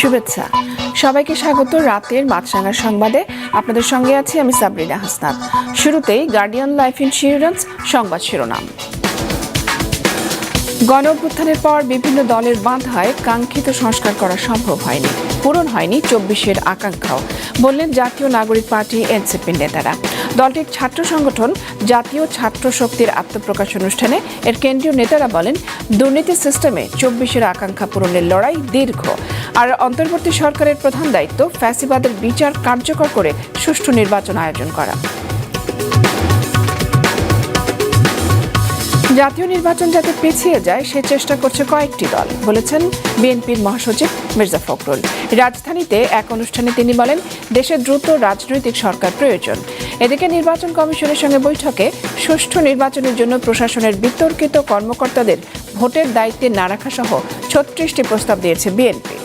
শুভেচ্ছা। সবাইকে স্বাগত রাতের মাছরাঙ্গা সংবাদে। আপনাদের সঙ্গে আছি আমি সাবরিনা হাসনাত। শুরুতেই গার্ডিয়ান লাইফ ইন্স্যুরেন্স সংবাদ শিরোনাম। গণ অভ্যুত্থানের পর বিভিন্ন দলের বাধায় কাঙ্ক্ষিত সংস্কার করা সম্ভব হয়নি, পূরণ হয়নি চব্বিশের আকাঙ্ক্ষাও, বললেন জাতীয় নাগরিক পার্টি এনসিপির নেতারা। দলটির ছাত্র সংগঠন জাতীয় ছাত্র শক্তির আত্মপ্রকাশ অনুষ্ঠানে এর কেন্দ্রীয় নেতারা বলেন, দুর্নীতি সিস্টেমে চব্বিশের আকাঙ্ক্ষা পূরণের লড়াই দীর্ঘ, আর অন্তর্বর্তী সরকারের প্রধান দায়িত্ব ফ্যাসিবাদের বিচার কার্যকর করে সুষ্ঠু নির্বাচন আয়োজন করা। জাতীয় নির্বাচন যাতে পিছিয়ে যায়, সে চেষ্টা করছে কয়েকটি দল, বলেছেন বিএনপির মহাসচিব মির্জা ফখরুল। রাজধানীতে এক অনুষ্ঠানে তিনি বলেন, দেশে দ্রুত রাজনৈতিক সরকার প্রয়োজন। এদিকে নির্বাচন কমিশনের সঙ্গে বৈঠকে সুষ্ঠু নির্বাচনের জন্য প্রশাসনের বিতর্কিত কর্মকর্তাদের ভোটের দায়িত্বে না রাখা সহ ছত্রিশটি প্রস্তাব দিয়েছে বিএনপি।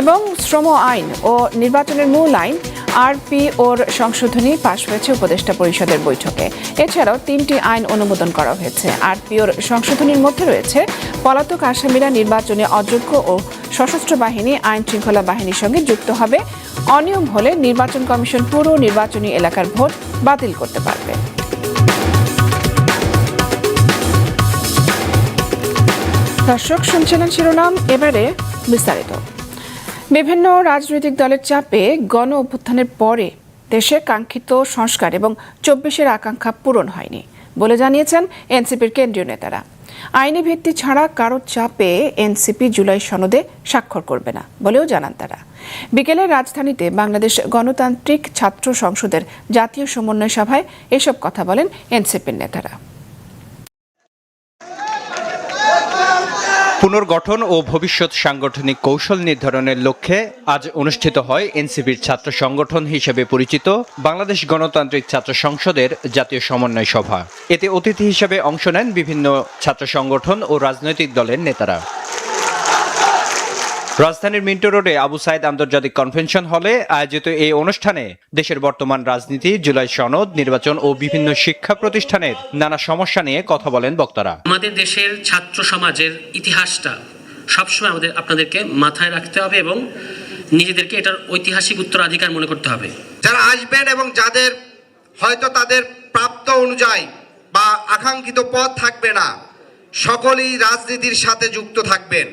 এবং শ্রম আইন ও নির্বাচনের মূল আইন আরপি ওর সংশোধনী পাশ হয়েছে উপদেষ্টা পরিষদের বৈঠকে। এছাড়াও তিনটি আইন অনুমোদন করা হয়েছে। আরপিওর সংশোধনীর মধ্যে রয়েছে পলাতক আসামিরা নির্বাচনে অযোগ্য ও সশস্ত্র বাহিনী, আইন শৃঙ্খলা বাহিনীর সঙ্গে যুক্ত হবে। অনিয়ম হলে নির্বাচন কমিশন পুরো নির্বাচনী এলাকার ভোট বাতিল করতে পারবে। দর্শক, শুনছিলেন শিরোনাম। এবারে বিস্তারিত। বিভিন্ন রাজনৈতিক দলের চাপে গণ অভ্যুত্থানের পরে দেশে কাঙ্ক্ষিত সংস্কার এবং চব্বিশের আকাঙ্ক্ষা পূরণ হয়নি বলে জানিয়েছেন এনসিপির কেন্দ্রীয় নেতারা। আইনি ভিত্তি ছাড়া কারও চাপে এনসিপি জুলাই সনদে স্বাক্ষর করবে না বলেও জানান তারা। বিকেলে রাজধানীতে বাংলাদেশ গণতান্ত্রিক ছাত্র সংসদের জাতীয় সমন্বয় সভায় এসব কথা বলেন এনসিপির নেতারা। পুনর্গঠন ও ভবিষ্যৎ সাংগঠনিক কৌশল নির্ধারণের লক্ষ্যে আজ অনুষ্ঠিত হয় এনসিপির ছাত্র সংগঠন হিসেবে পরিচিত বাংলাদেশ গণতান্ত্রিক ছাত্র সংসদের জাতীয় সমন্বয় সভা। এতে অতিথি হিসেবে অংশ নেন বিভিন্ন ছাত্র সংগঠন ও রাজনৈতিক দলের নেতারা। রাজধানীর মিন্টো রোডে আবু সাইদ আন্তর্জাতিক কনভেনশন হলে আয়োজিত এই অনুষ্ঠানে দেশের বর্তমান রাজনীতি জুলাই সনদ নির্বাচন ও বিভিন্ন শিক্ষা প্রতিষ্ঠানের নানা সমস্যা নিয়ে কথা বলেন বক্তারা। আমাদের দেশের ছাত্র সমাজের ইতিহাসটা সবসময় আমাদের আপনাদেরকে মাথায় রাখতে হবে এবং নিজেদেরকে এটার ঐতিহাসিক উত্তরাধিকার মনে করতে হবে। যারা আসবেন এবং যাদের হয়তো তাদের প্রাপ্ত অনুযায়ী বা আকাঙ্ক্ষিত পথ থাকবে না সকলেই রাজনীতির সাথে যুক্ত থাকবেন।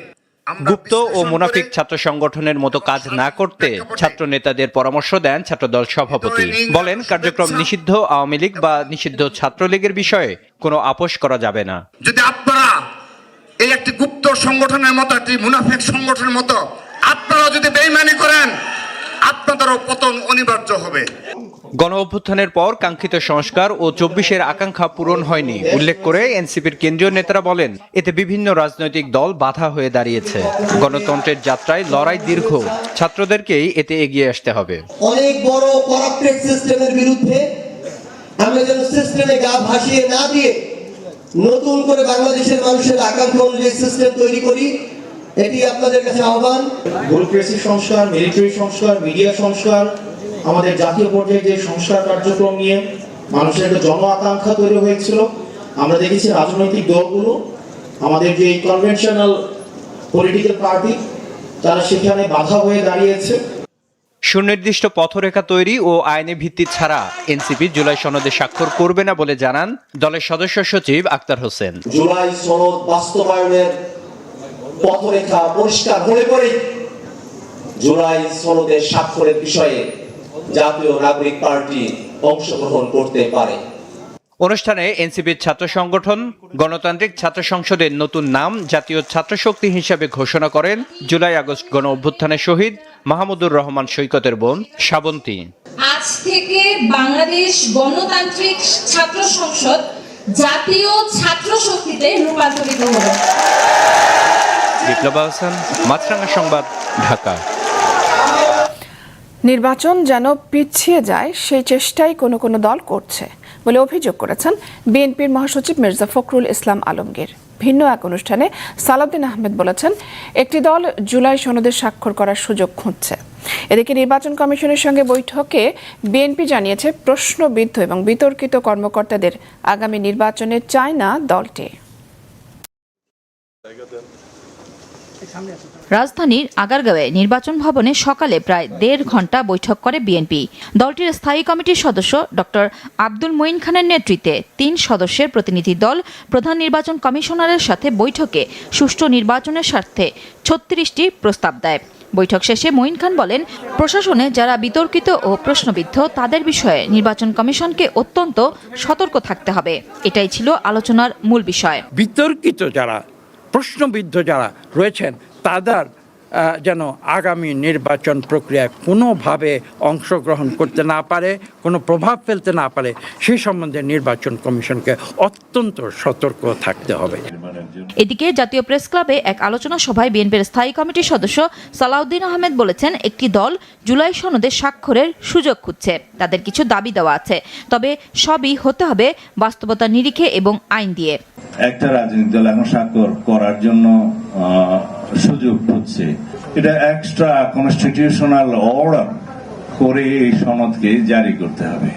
গুপ্ত ও মুনাফিক ছাত্র সংগঠনের মতো কাজ না করতে ছাত্র নেতাদের পরামর্শ দেন ছাত্রদল সভাপতি। বলেন কার্যক্রম নিষিদ্ধ আওয়ামী লীগ বা নিষিদ্ধ ছাত্রলীগের বিষয়ে কোনো আপোষ করা যাবে না। যদি আপনারা এই একটি গুপ্ত সংগঠনের মতো একটি মুনাফিক সংগঠনের মতো আপনারা যদি বেইমানি করেন আপনাদেরও পতন অনিবার্য হবে। গণ অভ্যুত্থানের পর কাঙ্ক্ষিত সংস্কার ও চব্বিশের আকাঙ্ক্ষা পূরণ হয়নি। উল্লেখ করে এনসিপির কেন্দ্রীয় নেতারা বলেন এতে বিভিন্ন রাজনৈতিক দল বাধা হয়ে দাঁড়িয়েছে। গণতন্ত্রের যাত্রায় লড়াই দীর্ঘ। ছাত্রদেরকেই এতে এগিয়ে আসতে হবে। অনেক বড় করাপ্টেড সিস্টেমের বিরুদ্ধে আমরা যেন সিস্টেমে গা ভাসিয়ে না দিয়ে নতুন করে বাংলাদেশের মানুষের আকাঙ্ক্ষা অনুযায়ী সিস্টেম তৈরি করি এটি আপনাদের কাছে আহ্বান। ব্যুরোক্রেসি সংস্কার মিলিটারি সংস্কার মিডিয়া সংস্কার আমাদের জাতীয় পর্যায়ে যে সংস্কার কার্যক্রম নিয়ে মানুষের একটা জন আকাঙ্ক্ষা তৈরি হয়েছিল আমরা দেখেছি রাজনৈতিক দলগুলো আমাদের যে কনভেনশনাল পলিটিক্যাল পার্টি তারা সেখানে বাধা হয়ে দাঁড়িয়েছে। সুনির্দিষ্ট পথরেখা তৈরি ও আইনি ভিত্তি ছাড়া এনসিপি জুলাই সনদে স্বাক্ষর করবে না বলে জানান দলের সদস্য সচিব আক্তার হোসেন। জুলাই সনদ বাস্তবায়নের পথরেখা পরিষ্কার হলে পরেই জুলাই সনদের স্বাক্ষরের বিষয়ে জাতীয় নাগরিক পার্টি অংশগ্রহণ করতে পারে। অনুষ্ঠানে এনসিপির ছাত্র সংগঠন গণতান্ত্রিক ছাত্র সংসদের নতুন নাম জাতীয় ছাত্র শক্তি হিসাবে ঘোষণা করেন জুলাই আগস্ট গণ অভ্যুত্থানের শহীদ মাহমুদুর রহমান সৈকতের বোন শ্রাবন্তী আজ থেকে বাংলাদেশ গণতান্ত্রিক ছাত্র সংসদ জাতীয় ছাত্র শক্তিতে রূপান্তরিত হবে। বিপ্লব সংবাদ, ঢাকা। নির্বাচন যেন পিছিয়ে যায়, সেই চেষ্টাই কোনো কোনো দল করছে বলে অভিযোগ করেছেন বিএনপির মহাসচিব মির্জা ফখরুল ইসলাম আলমগীর। ভিন্ন এক অনুষ্ঠানে সালাউদ্দিন আহমেদ বলেছেন, একটি দল জুলাই সনদে স্বাক্ষর করার সুযোগ খুঁজছে। এদিকে নির্বাচন কমিশনের সঙ্গে বৈঠকে বিএনপি জানিয়েছে, প্রশ্নবিদ্ধ এবং বিতর্কিত কর্মকর্তাদের আগামী নির্বাচনে চায় না দলটি। রাজধানীর আগারগাঁওয়ে নির্বাচন ভবনে সকালে প্রায় দেড় ঘণ্টা বৈঠক করে বিএনপি। দলটির স্থায়ী কমিটির সদস্য ডক্টর আব্দুল মঈন খানের নেতৃত্বে তিন সদস্যের প্রতিনিধি দল প্রধান নির্বাচন কমিশনারের সাথে বৈঠকে সুষ্ঠু নির্বাচনের স্বার্থে ছত্রিশটি প্রস্তাব দেয়। বৈঠক শেষে মঈন খান বলেন প্রশাসনে যারা বিতর্কিত ও প্রশ্নবিদ্ধ তাদের বিষয়ে নির্বাচন কমিশনকে অত্যন্ত সতর্ক থাকতে হবে। এটাই ছিল আলোচনার মূল বিষয়। বিতর্কিত যারা প্রশ্নবিদ্ধ যারা রয়েছেন তাদের যেন আগামী নির্বাচন প্রক্রিয়ায় কোনোভাবে অংশগ্রহণ করতে না পারে, কোনো প্রভাব ফেলতে না পারে সেই সম্বন্ধে নির্বাচন কমিশনকে অত্যন্ত সতর্ক থাকতে হবে। এদিকে জাতীয় প্রেস ক্লাবে এক আলোচনা সভায় বিএনপির স্থায়ী কমিটির সদস্য সালাউদ্দিন আহমেদ বলেছেন, একটি দল জুলাই সনদে স্বাক্ষরের সুযোগ খুঁজছে। তাদের কিছু দাবি দেওয়া আছে। তবে সবই হতে হবে বাস্তবতা নিরিখে এবং আইন দিয়ে। একটা রাজনৈতিক দল এখন স্বাক্ষর করার জন্য সুযোগ হচ্ছে এটা এক্সট্রা কনস্টিটিউশনাল অর্ডার করে এই সনদকে জারি করতে হবে।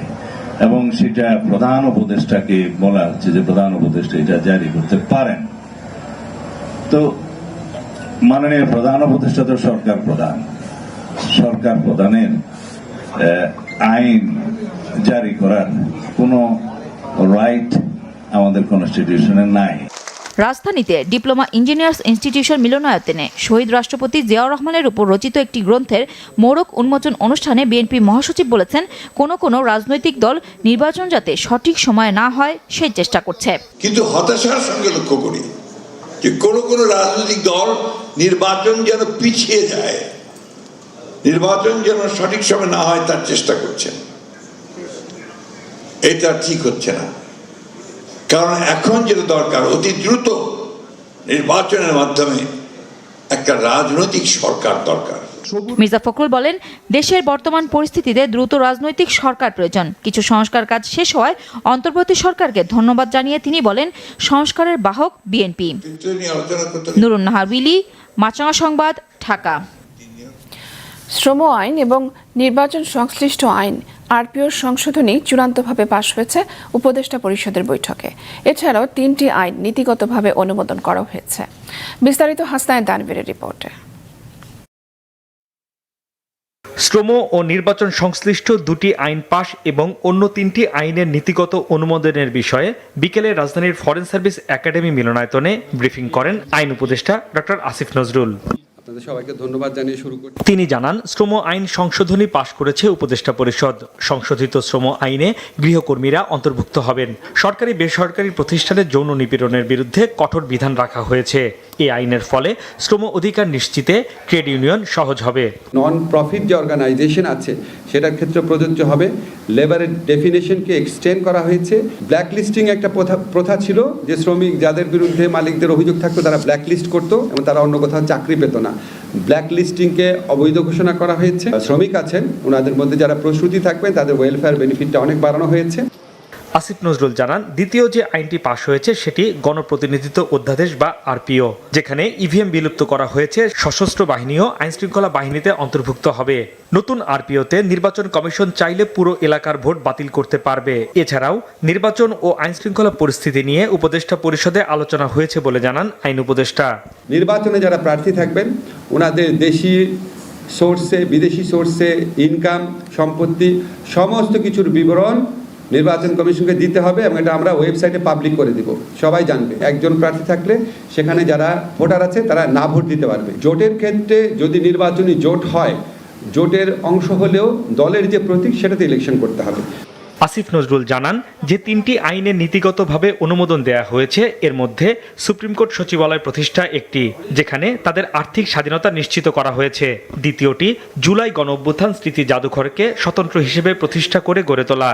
এবং সেটা প্রধান উপদেষ্টাকে বলা হচ্ছে যে প্রধান উপদেষ্টা এটা জারি করতে পারেন। তো মাননীয় প্রধান উপদেষ্টা তো সরকার প্রধান। সরকার প্রধানের আইন জারি করার কোনো রাইট আমাদের কনস্টিটিউশনে নাই। রাজধানীতে ডিপ্লোমা ইঞ্জিনিয়ার্স ইনস্টিটিউশন মিলনায়তনে শহীদ রাষ্ট্রপতি জিয়াউর রহমানের উপর রচিত একটি গ্রন্থের মোড়ক উন্মোচন অনুষ্ঠানে বিএনপি মহাসচিব বলেছেন কোনো কোনো রাজনৈতিক দল নির্বাচন যাতে সঠিক সময়ে না হয় সেই চেষ্টা করছে। কিন্তু হতাশার সঙ্গে লক্ষ্য করি যে কোন কোন রাজনৈতিক দল নির্বাচন যেন পিছিয়ে যায় নির্বাচন যেন সঠিক সময় না হয় তার চেষ্টা করছেন। এটা ঠিক হচ্ছে না। কারণ এখন যেটা দরকার অতি দ্রুত নির্বাচনের মাধ্যমে একটা রাজনৈতিক সরকার দরকার। মির্জা ফখরুল বলেন দেশের বর্তমান পরিস্থিতিতে দ্রুত রাজনৈতিক সরকার প্রয়োজন। কিছু সংস্কার কাজ শেষ হওয়ায় অন্তর্বর্তী সরকারকে ধন্যবাদ জানিয়ে তিনি বলেন সংস্কারের বাহক বিএনপি। নুরুন নাহার উইলি মাছরাঙা সংবাদ ঢাকা। শ্রম আইন এবং নির্বাচন সংশ্লিষ্ট আইন আরপিওর সংশোধনী চূড়ান্তভাবে পাশ হয়েছে উপদেষ্টা পরিষদের বৈঠকে। এছাড়াও তিনটি আইন নীতিগতভাবে অনুমোদন করা হয়েছে। বিস্তারিত হাসনায় দানবীরের রিপোর্টে। শ্রম ও নির্বাচন সংশ্লিষ্ট দুটি আইন পাশ এবং অন্য তিনটি আইনের নীতিগত অনুমোদনের বিষয়ে বিকেলে রাজধানীর ফরেন সার্ভিস একাডেমি মিলনায়তনে ব্রিফিং করেন আইন উপদেষ্টা ডক্টর আসিফ নজরুল। আপনাদের সবাইকে ধন্যবাদ জানিয়ে শুরু করছি। তিনি জানান শ্রম আইন সংশোধনী পাশ করেছে উপদেষ্টা পরিষদ। সংশোধিত শ্রম আইনে গৃহকর্মীরা অন্তর্ভুক্ত হবেন। সরকারি বেসরকারি প্রতিষ্ঠানের যৌন নিপীড়নের বিরুদ্ধে কঠোর বিধান রাখা হয়েছে। এই আইনের ফলে শ্রম অধিকার নিশ্চিতে ট্রেড ইউনিয়ন সহজ হবে। নন প্রফিট যে অর্গানাইজেশন আছে সেটার ক্ষেত্রে প্রযোজ্য হবে। লেবারের ডেফিনেশনকে এক্সটেন্ড করা হয়েছে। ব্ল্যাক লিস্টিং একটা প্রথা প্রথা ছিল যে শ্রমিক যাদের বিরুদ্ধে মালিকদের অভিযোগ থাকতো তারা ব্ল্যাক লিস্ট করতো এবং তারা অন্য কোথাও চাকরি পেত না। ব্ল্যাক লিস্টিংকে অবৈধ ঘোষণা করা হয়েছে। শ্রমিক আছেন ওনাদের মধ্যে যারা প্রস্তুতি থাকবেন তাদের ওয়েলফেয়ার বেনিফিটটা অনেক বাড়ানো হয়েছে। আসিফ নজরুল জানান, দ্বিতীয় যে আইনটি পাশ হয়েছে সেটি গণপ্রতিনিধিত্ব অধ্যাদেশ বা আরপিও, যেখানে ইভিএম বিলুপ্ত করা হয়েছে, সশস্ত্র বাহিনীও আইনশৃঙ্খলা বাহিনীতে অন্তর্ভুক্ত হবে। নতুন আরপিওতে নির্বাচন কমিশন চাইলে পুরো এলাকার ভোট বাতিল করতে পারবে। এছাড়াও নির্বাচন ও আইনশৃঙ্খলা পরিস্থিতি নিয়ে উপদেষ্টা পরিষদে আলোচনা হয়েছে বলে জানান আইন উপদেষ্টা। নির্বাচনে যারা প্রার্থী থাকবেন, ওনাদের দেশি সোর্সে বিদেশি সোর্সে ইনকাম সম্পত্তি, সমস্ত কিছুর বিবরণ নির্বাচন কমিশনকে দিতে হবে এবং এটা আমরা ওয়েবসাইটে পাবলিক করে দিব। সবাই জানবে। একজন প্রার্থী থাকলে সেখানে যারা ভোটার আছে, তারা না ভোট দিতে পারবে। জোটের ক্ষেত্রে যদি নির্বাচনী জোট হয়, জোটের অংশ হলেও দলের যে প্রতীক, সেটাতে ইলেকশন করতে হবে। আসিফ নজরুল জানান যে তিনটি আইনের নীতিগতভাবে অনুমোদন দেয়া হয়েছে। এর মধ্যে সুপ্রিম কোর্ট সচিবালয় প্রতিষ্ঠা একটি, যেখানে তাদের আর্থিক স্বাধীনতা নিশ্চিত করা হয়েছে। দ্বিতীয়টি, জুলাই গণ অভ্যুত্থান স্মৃতি জাদুঘরকে স্বতন্ত্র হিসেবে প্রতিষ্ঠা করে গড়ে তোলা।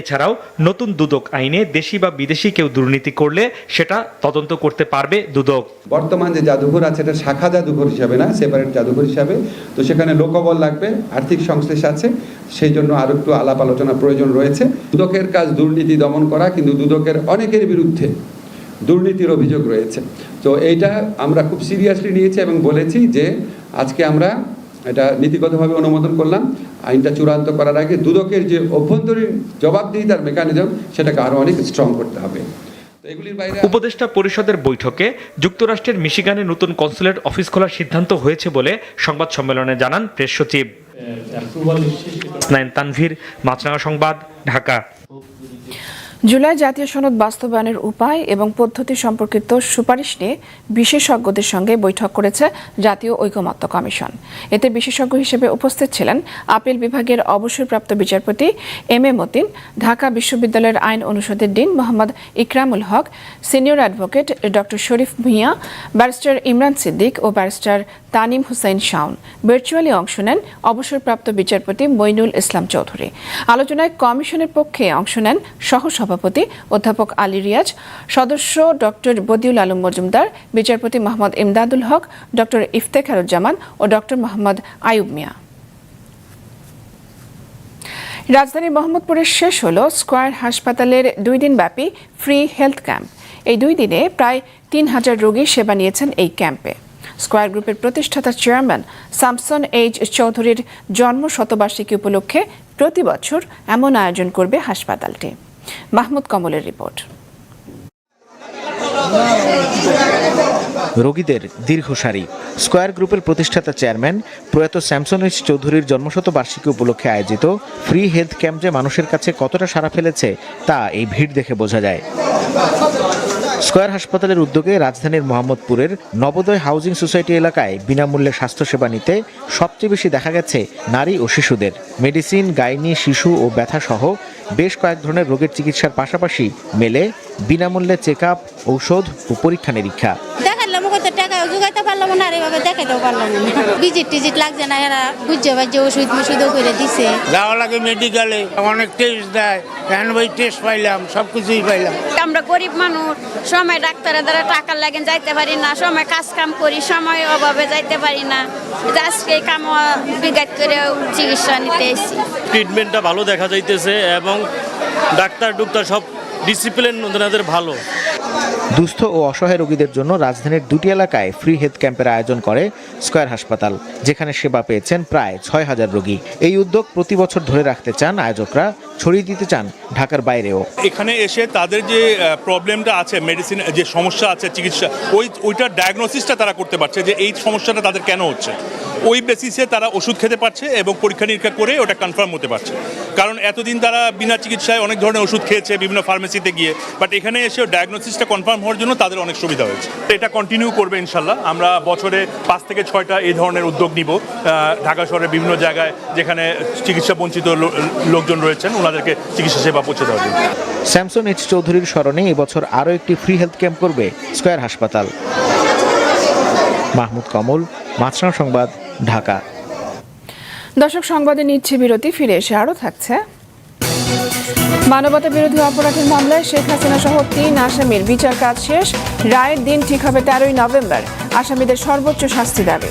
এছাড়াও নতুন দুদক আইনে দেশি বা বিদেশি কেউ দুর্নীতি করলে সেটা তদন্ত করতে পারবে দুদক। বর্তমান যে জাদুঘর আছে, এটা শাখা জাদুঘর হিসাবে না সেপারেট জাদুঘর হিসাবে। তো সেখানে লোকবল লাগবে, আর্থিক সংশ্লেষ আছে, সেই জন্য আরও একটু আলাপ আলোচনা প্রয়োজন রয়েছে। দুদকের কাজ দুর্নীতি দমন করা, কিন্তু দুদকের অনেকের বিরুদ্ধে দুর্নীতির অভিযোগ রয়েছে। তো এইটা আমরা খুব সিরিয়াসলি নিয়েছি এবং বলেছি যে আজকে আমরা এটা নীতিগতভাবে অনুমোদন করলাম। আইনটা চূড়ান্ত করার আগে দুদকের যে অভ্যন্তরীণ জবাবদিহিতার মেকানিজম সেটাকে আরও অনেক স্ট্রং করতে হবে। তো এগুলির বাইরে উপদেষ্টা পরিষদের বৈঠকে যুক্তরাষ্ট্রের মিশিগানে নতুন কনসুলেট অফিস খোলার সিদ্ধান্ত হয়েছে বলে সংবাদ সম্মেলনে জানান প্রেস সচিব। তানভীর মাছরাঙা সংবাদ ঢাকা। জুলাই জাতীয় সনদ বাস্তবায়নের উপায় এবং পদ্ধতি সম্পর্কিত সুপারিশ নিয়ে বিশেষজ্ঞদের সঙ্গে বৈঠক করেছে জাতীয় ঐকমত্য কমিশন। এতে বিশেষজ্ঞ হিসেবে উপস্থিত ছিলেন আপিল বিভাগের অবসরপ্রাপ্ত বিচারপতি এম এ মতিন, ঢাকা বিশ্ববিদ্যালয়ের আইন অনুষদের dean Mohammad Ikramul Haque, senior advocate doctor Sharif Bhuiyan, barrister Imran Siddique ও ব্যারিস্টার তানিম হুসাইন শাওন। ভার্চুয়ালি অংশ নেন অবসরপ্রাপ্ত বিচারপতি মইনুল ইসলাম চৌধুরী। আলোচনায় কমিশনের পক্ষে অংশ নেন সহসভাপতি অধ্যাপক আলী রিয়াজ, সদস্য ডক্টর বদিউল আলম মজুমদার, বিচারপতি মোহাম্মদ ইমদাদুল হক, ডক্টর ইফতেখারুজ্জামান ও ডক্টর মোহাম্মদ আয়ুব মিয়া। রাজধানীর মোহাম্মদপুরের শেষ হলো স্কয়ার হাসপাতালের দুই দিনব্যাপী ফ্রি হেলথ ক্যাম্প। এই দুই দিনে প্রায় তিন হাজার রোগী সেবা নিয়েছেন এই ক্যাম্পে। স্কয়ার গ্রুপের প্রতিষ্ঠাতা চেয়ারম্যান সামসন এইচ চৌধুরীর জন্ম শতবার্ষিকী উপলক্ষে প্রতি বছর এমন আয়োজন করবে হাসপাতালটি। মাহমুদ কমলের রিপোর্ট। রোগীদের দীর্ঘ সারি। স্কয়ার গ্রুপের প্রতিষ্ঠাতা চেয়ারম্যান প্রয়াত স্যামসন এইচ চৌধুরীর জন্মশত বার্ষিকী উপলক্ষে আয়োজিত ফ্রি হেলথ ক্যাম্প যে মানুষের কাছে কতটা সাড়া ফেলেছে, তা এই ভিড় দেখে বোঝা যায়। স্কয়ার হাসপাতালের উদ্যোগে রাজধানীর মোহাম্মদপুরের নবোদয় হাউজিং সোসাইটি এলাকায় বিনামূল্যে স্বাস্থ্যসেবা নিতে সবচেয়ে বেশি দেখা গেছে নারী ও শিশুদের। মেডিসিন, গাইনি, শিশু ও ব্যথা সহ বেশ কয়েক ধরনের রোগের চিকিৎসার পাশাপাশি মেলে বিনামূল্যে চেক আপ ঔষধ ও পরীক্ষা নিরীক্ষা দেখালাম কত টাকা জোগাইতে পারলাম না আর এভাবে দেখাইতেও পারলাম না। ভিজিট টিজিট লাগছে না এরা বুঝছে বাজছে ওষুধ মুষুধও করে দিছে। যাওয়া লাগে মেডিকেলে অনেক টেস্ট দেয় হ্যান্ড বই টেস্ট পাইলাম সব কিছুই পাইলাম। আমরা গরিব মানুষ সময় ডাক্তারের দ্বারা টাকা লাগে যাইতে পারি না। সময় কাজ কাম করি সময় অভাবে যাইতে পারি না। এটা আজকে কাম বিঘাত করে চিকিৎসা নিতে এসেছি। ট্রিটমেন্টটা ভালো দেখা যাইতেছে এবং ডাক্তার ডুক্তার সব ডিসিপ্লিন ওনাদের ভালো। দুস্থ ও অসহায় রোগীদের জন্য রাজধানীর দুটি এলাকায় ফ্রি হেলথ ক্যাম্পের আয়োজন করে স্কয়ার হাসপাতাল, যেখানে সেবা পেয়েছেন প্রায় ছয় হাজার রোগী। এই উদ্যোগ প্রতি বছর ধরে রাখতে চান আয়োজকরা, ছড়িয়ে দিতে চান ঢাকার বাইরেও। এখানে এসে তাদের যে প্রবলেমটা আছে মেডিসিন যে সমস্যা আছে, চিকিৎসা, ওই, ওইটার ডায়াগনোসিসটা তারা করতে পারছে যে এই সমস্যাটা তাদের কেন হচ্ছে। ওই বেসিসে তারা ওষুধ খেতে পারছে এবং পরীক্ষা নিরীক্ষা করে ওটা কনফার্ম হতে পারছে। কারণ এতদিন তারা বিনা চিকিৎসায় অনেক ধরনের ওষুধ খেয়েছে বিভিন্ন ফার্মেসিতে গিয়ে বাট এখানে এসে ডায়াগনোসিসটা কনফার্ম হওয়ার জন্য তাদের অনেক সুবিধা হয়েছে। এটা কন্টিনিউ করবে ইনশাল্লাহ আমরা বছরে পাঁচ থেকে ছয়টা এই ধরনের উদ্যোগ নিব। ঢাকা শহরের বিভিন্ন জায়গায় যেখানে চিকিৎসা বঞ্চিত লোকজন রয়েছেন, ওনাদেরকে চিকিৎসা সেবা পৌঁছে দেওয়ার জন্য। স্যামসন এইচ চৌধুরীর স্মরণে এবছর আরও একটি ফ্রি হেলথ ক্যাম্প করবে স্কয়ার হাসপাতাল। মাহমুদ কমল, মাছরাং সংবাদ ঢাকা। দর্শক, সংবাদে নিচ্ছে বিরতি, ফিরে এসে আরও থাকছে। মানবতা বিরোধী অপরাধের মামলায় শেখ হাসিনা সহ তিন আসামির বিচার কাজ শেষ। রায়ের দিন ঠিক হবে তেরোই নভেম্বর। আসামিদের সর্বোচ্চ শাস্তি দাবি।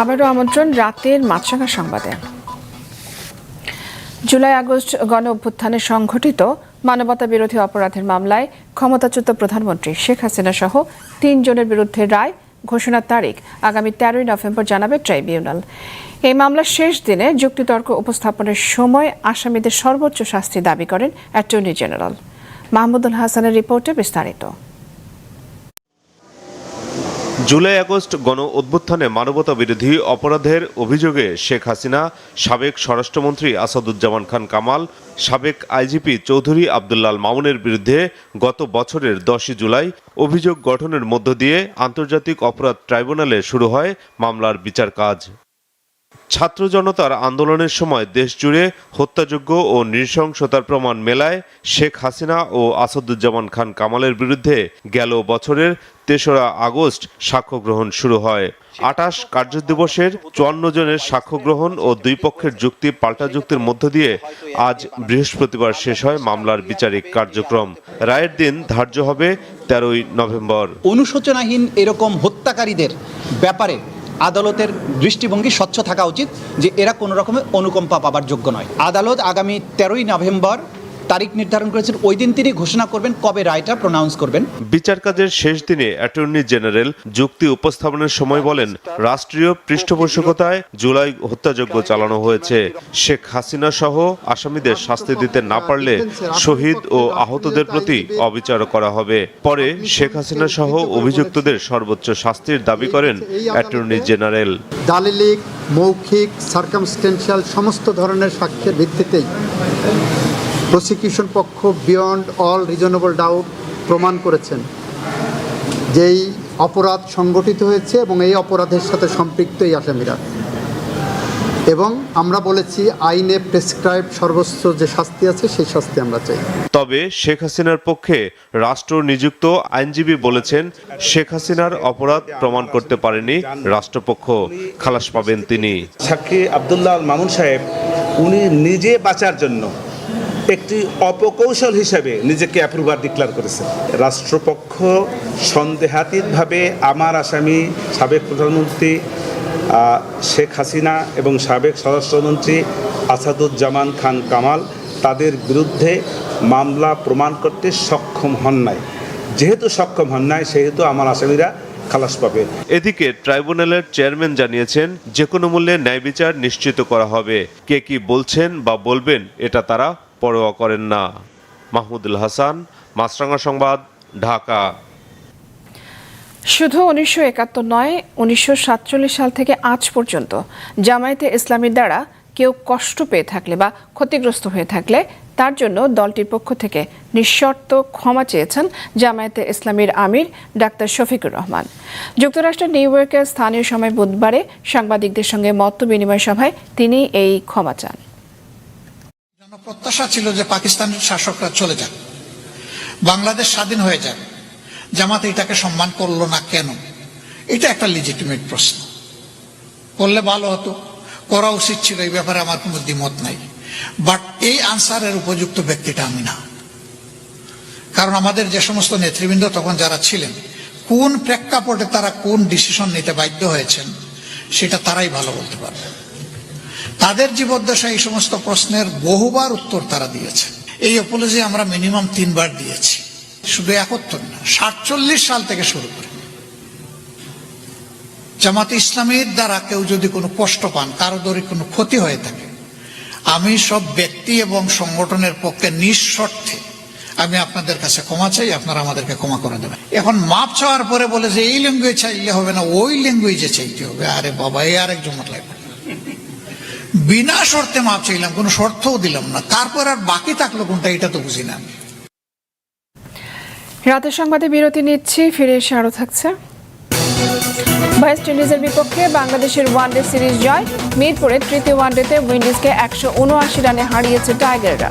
আবারও আমন্ত্রণ রাতের মাছরাঙা সংবাদে। জুলাই আগস্ট গণ অভ্যুত্থানে সংঘটিত মানবতা বিরোধী অপরাধের মামলায় ক্ষমতাচ্যুত প্রধানমন্ত্রী শেখ হাসিনা সহ তিনজনের বিরুদ্ধে রায় ঘোষণার তারিখ আগামী তেরোই নভেম্বর জানাবে ট্রাইব্যুনাল। এই মামলার শেষ দিনে যুক্তিতর্ক উপস্থাপনের সময় আসামিদের সর্বোচ্চ শাস্তি দাবি করেন অ্যাটর্নি জেনারেল। মাহমুদুল হাসানের রিপোর্টে বিস্তারিত। জুলাই আগস্ট গণ অভ্যুত্থানে মানবতা বিরোধী অপরাধের অভিযোগে শেখ হাসিনা, সাবেক স্বরাষ্ট্রমন্ত্রী আসাদুজ্জামান খান কামাল, সাবেক আইজিপি চৌধুরী আবদুল্লাল মামুনের বিরুদ্ধে গত বছরের দশই জুলাই অভিযোগ গঠনের মধ্য দিয়ে আন্তর্জাতিক অপরাধ ট্রাইব্যুনালে শুরু হয় মামলার বিচার কাজ ছাত্র জনতার আন্দোলনের সময় দেশজুড়ে হত্যাযোগ্য ও নৃশংসতার প্রমাণ মেলায় শেখ হাসিনা ও আসাদুজ্জামান খান কামালের বিরুদ্ধে গেল বছরের তেসরা আগস্ট সাক্ষ্য গ্রহণ শুরু হয়। আটাশ কার্যদিবসের চুয়ান্ন জনের সাক্ষ্য গ্রহণ ও দুই পক্ষের যুক্তি পাল্টা যুক্তির মধ্য দিয়ে আজ বৃহস্পতিবার শেষ হয় মামলার বিচারিক কার্যক্রম। রায়ের দিন ধার্য হবে তেরোই নভেম্বর। অনুশোচনাহীন এরকম হত্যাকারীদের ব্যাপারে আদালতের দৃষ্টিভঙ্গি স্বচ্ছ থাকা উচিত যে এরা কোনো রকমের অনুকম্পা পাবার যোগ্য নয়। আদালত আগামী তেরোই নভেম্বর তারিখ নির্ধারণ করেছেন ওই দিন তিনি ঘোষণা করবেন কবে রায়টা প্রনাউন্স করবেন। বিচার কাজের শেষ দিনে অ্যাটর্নি জেনারেল যুক্তি উপস্থাপনের সময় বলেন রাষ্ট্রীয় পৃষ্ঠপোষকতায় জুলাই হত্যাযজ্ঞ চালানো হয়েছে। শেখ হাসিনা সহ আসামিদের শাস্তি দিতে না পারলে শহীদ ও আহতদের প্রতি অবিচার করা হবে। পরে শেখ হাসিনা সহ অভিযুক্তদের সর্বোচ্চ শাস্তির দাবি করেন অ্যাটর্নি জেনারেল। দালিলিক মৌখিক সার্কামস্টেন্সিয়াল সমস্ত ধরনের সাক্ষ্যের ভিত্তিতেই প্রসিকিউশন পক্ষ বিয়ন্ড অল রিজনেবল ডাউট প্রমাণ করেছেন। যেই অপরাধ সংগঠিত হয়েছে এবং এই অপরাধের সাথে সম্পৃক্ত এই আসামিরা। এবং আমরা বলেছি আইনে প্রেসক্রাইব সর্বোচ্চ যে শাস্তি আছে সেই শাস্তি আমরা চাই। তবে শেখ হাসিনার পক্ষে রাষ্ট্র নিযুক্ত আইনজীবী বলেছেন শেখ হাসিনার অপরাধ প্রমাণ করতে পারেনি রাষ্ট্রপক্ষ। খালাস পাবেন তিনি। সাক্ষী আবদুল্লাহ মামুন সাহেব উনি নিজে বাঁচার জন্য একটি অপকৌশল হিসেবে নিজেকে অ্যাপ্রুভার ডিক্লার করেছেন রাষ্ট্রপক্ষ সন্দেহাতীতভাবে আমার আসামি সাবেক প্রধানমন্ত্রী শেখ হাসিনা এবং সাবেক স্বরাষ্ট্রমন্ত্রী আসাদুজ্জামান খান কামাল তাদের বিরুদ্ধে মামলা প্রমাণ করতে সক্ষম হন নাই। যেহেতু সক্ষম হন নাই, সেহেতু আমার আসামিরা খালাস পাবে। এদিকে ট্রাইব্যুনালের চেয়ারম্যান জানিয়েছেন, যে কোনো মূল্যে ন্যায় বিচার নিশ্চিত করা হবে। কে কি বলছেন বা বলবেন, এটা তারা পরোয়া করেন না। মাহমুদুল হাসান মাছরাঙ্গা সংবাদ, ঢাকা। শুধু উনিশশো একাত্তর নয়, উনিশশো সাতচল্লিশ সাল থেকে আজ পর্যন্ত জামায়াতে ইসলামীর দ্বারা কেউ কষ্ট পেয়ে থাকলে বা ক্ষতিগ্রস্ত হয়ে থাকলে তার জন্য দলটির পক্ষ থেকে নিঃশর্ত ক্ষমা চেয়েছেন জামায়াতে ইসলামীর আমির ডাক্তার শফিকুর রহমান। যুক্তরাষ্ট্রের নিউ ইয়র্কের স্থানীয় সময় বুধবারে সাংবাদিকদের সঙ্গে মত বিনিময় সভায় তিনি এই ক্ষমা চান। প্রত্যাশা ছিল যে পাকিস্তানের শাসকরা চলে যাক। বাংলাদেশ স্বাধীন হয়ে যাক। জামাত এটাকে সম্মান করল না কেন? এটা একটা লিজিটিমেট প্রশ্ন। করলে ভালো হতো। করা উচিত ছিল, এই ব্যাপারে আমার কোনো দ্বিমত নাই। বাট এই আনসারের উপযুক্ত ব্যক্তিটা আমি না। কারণ আমাদের যে সমস্ত নেতৃবৃন্দ তখন যারা ছিলেন, কোন প্রেক্ষাপটে তারা কোন ডিসিশন নিতে বাধ্য হয়েছেন, সেটা তারাই ভালো বলতে পারবে। তাদের জীবদ্দশা এই সমস্ত প্রশ্নের বহুবার উত্তর তারা দিয়েছে। এই অপোলজি আমরা মিনিমাম তিনবার দিয়েছি। শুধু একত্তর না, সাতচল্লিশ সাল থেকে শুরু করে। জামাত ইসলামীর দ্বারা কেউ যদি কোনো কষ্ট পান, কারও দরে কোনো ক্ষতি হয়ে থাকে, আমি সব ব্যক্তি এবং সংগঠনের পক্ষে নিঃশর্তে আমি আপনাদের কাছে ক্ষমা চাই, আপনারা আমাদেরকে ক্ষমা করে দেবেন। এখন মাপ চাওয়ার পরে বলে যে এই ল্যাঙ্গুয়েজ চাইলে হবে না, ওই ল্যাঙ্গুয়েজে চাইতে হবে। আরে বাবা এই আরেক জমত লাগবে। বিনা শর্তে মাপ চাইলাম, কোনো শর্তও দিলাম না। তারপর আর বাকি থাকল কোনটা, এটা তো বুঝি না রাতের সংবাদে বিরতি নিচ্ছি, ফিরে এসে আরও থাকছে। ওয়েস্ট ইন্ডিজের বিপক্ষে বাংলাদেশের ওয়ানডে সিরিজ জয়। মিরপুরে তৃতীয় ওয়ানডেতে উইন্ডিজকে একশো উনআশি রানে হারিয়েছে টাইগাররা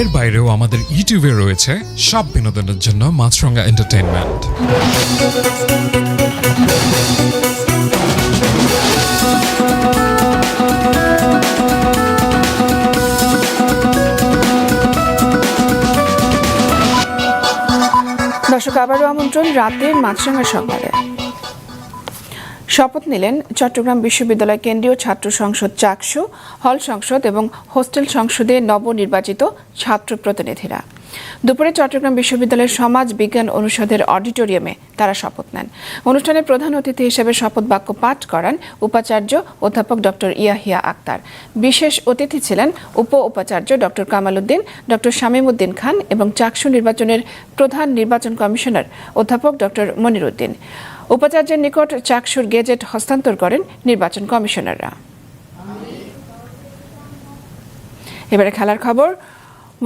এর বাইরেও আমাদের ইউটিউবে রয়েছে সব বিনোদনের জন্য মাছরঙ্গা এন্টারটেনমেন্ট দর্শক, আবারও আমন্ত্রণ রাতের মাছরাঙা সংবাদে। শপথ নিলেন চট্টগ্রাম বিশ্ববিদ্যালয় কেন্দ্রীয় ছাত্র সংসদ চাকসু, হল সংসদ এবং হোস্টেল সংসদে নবনির্বাচিত ছাত্র প্রতিনিধিরা। দুপুরে চট্টগ্রাম বিশ্ববিদ্যালয়ের সমাজ বিজ্ঞান অনুষদের অডিটোরিয়ামে তারা শপথ নেন। অনুষ্ঠানে প্রধান অতিথি হিসেবে শপথ বাক্য পাঠ করান উপাচার্য অধ্যাপক ডক্টর ইয়াহিয়া আক্তার। বিশেষ অতিথি ছিলেন উপ উপাচার্য ডক্টর কামাল উদ্দিন, ডক্টর শামীম উদ্দিন খান এবং চাকসু নির্বাচনের প্রধান নির্বাচন কমিশনার অধ্যাপক ডক্টর মনির উদ্দিন। উপাচার্যের নিকট চাকসুর গেজেট হস্তান্তর করেন নির্বাচন কমিশনাররা। এবারে খেলার খবর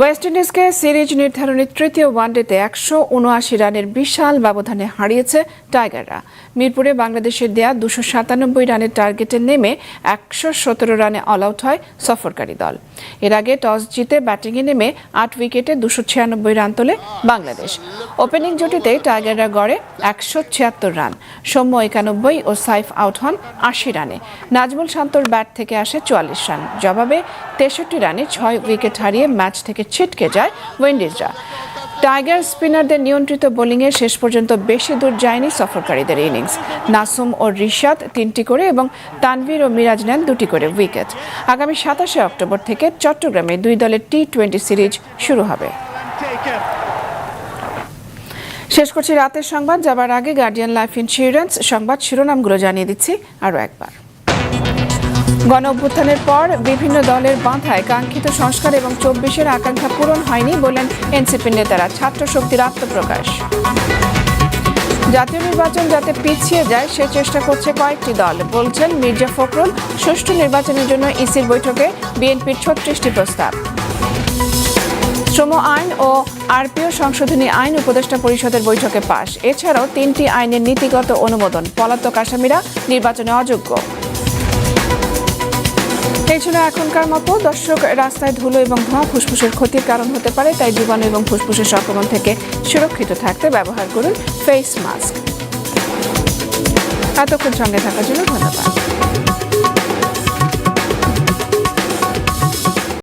ওয়েস্ট ইন্ডিজকে সিরিজ নির্ধারণী তৃতীয় ওয়ানডেতে একশো উনআশি রানের বিশাল ব্যবধানে হারিয়েছে টাইগাররা। মিরপুরে বাংলাদেশের দেয়া দুশো সাতানব্বই রানের টার্গেটে নেমে একশো সতেরো রানে অল আউট হয় সফরকারী দল। এর আগে টস জিতে ব্যাটিংয়ে নেমে আট উইকেটে দুশো ছিয়ানব্বই রান তোলে বাংলাদেশ। ওপেনিং জুটিতে টাইগাররা গড়ে একশো ছিয়াত্তর রান। সৌম্য একানব্বই ও সাইফ আউট হন আশি রানে। নাজমুল শান্তর ব্যাট থেকে আসে চুয়াল্লিশ রান। জবাবে তেষট্টি রানে ছয় উইকেট হারিয়ে ম্যাচ থেকে ছিটকে যায় উইন্ডিজরা টাইগার স্পিনারদের নিয়ন্ত্রিত বোলিংয়ে শেষ পর্যন্ত বেশি দূর যায়নি সফরকারীদের ইনিংস। নাসুম ও রিশাদ তিনটি করে এবং তানভীর ও মিরাজ নেন দুটি করে উইকেট। আগামী সাতাশে অক্টোবর থেকে চট্টগ্রামে দুই দলের টি টোয়েন্টি সিরিজ শুরু হবে। শেষ করছি রাতের সংবাদ, যাবার আগে গার্ডিয়ান লাইফ ইন্স্যুরেন্স সংবাদ শিরোনামগুলো জানিয়ে দিচ্ছি আরও একবার। গণ অভ্যুত্থানের পর বিভিন্ন দলের বাঁধায় কাঙ্ক্ষিত সংস্কার এবং চব্বিশের আকাঙ্ক্ষা পূরণ হয়নি বললেন এনসিপির নেতারা। ছাত্র শক্তির আত্মপ্রকাশ। জাতীয় নির্বাচন যাতে পিছিয়ে যায়, সে চেষ্টা করছে কয়েকটি দল, বলছেন মির্জা ফখরুল। সুষ্ঠু নির্বাচনের জন্য ইসির বৈঠকে বিএনপির ছত্রিশটি প্রস্তাব। শ্রম আইন ও আরপিও সংশোধনী আইন উপদেষ্টা পরিষদের বৈঠকে পাশ। এছাড়াও তিনটি আইনের নীতিগত অনুমোদন, পলাতক আসামিরা নির্বাচনে অযোগ্য। এই ছিল এখনকার মতো দর্শক রাস্তায় ধুলো এবং ধোঁয়া, ফুসফুসের ক্ষতির কারণ হতে পারে, তাই জীবাণু এবং ফুসফুসের সংক্রমণ থেকে সুরক্ষিত থাকতে ব্যবহার করুন ফেস মাস্ক এতক্ষণ সঙ্গে থাকার জন্য ধন্যবাদ।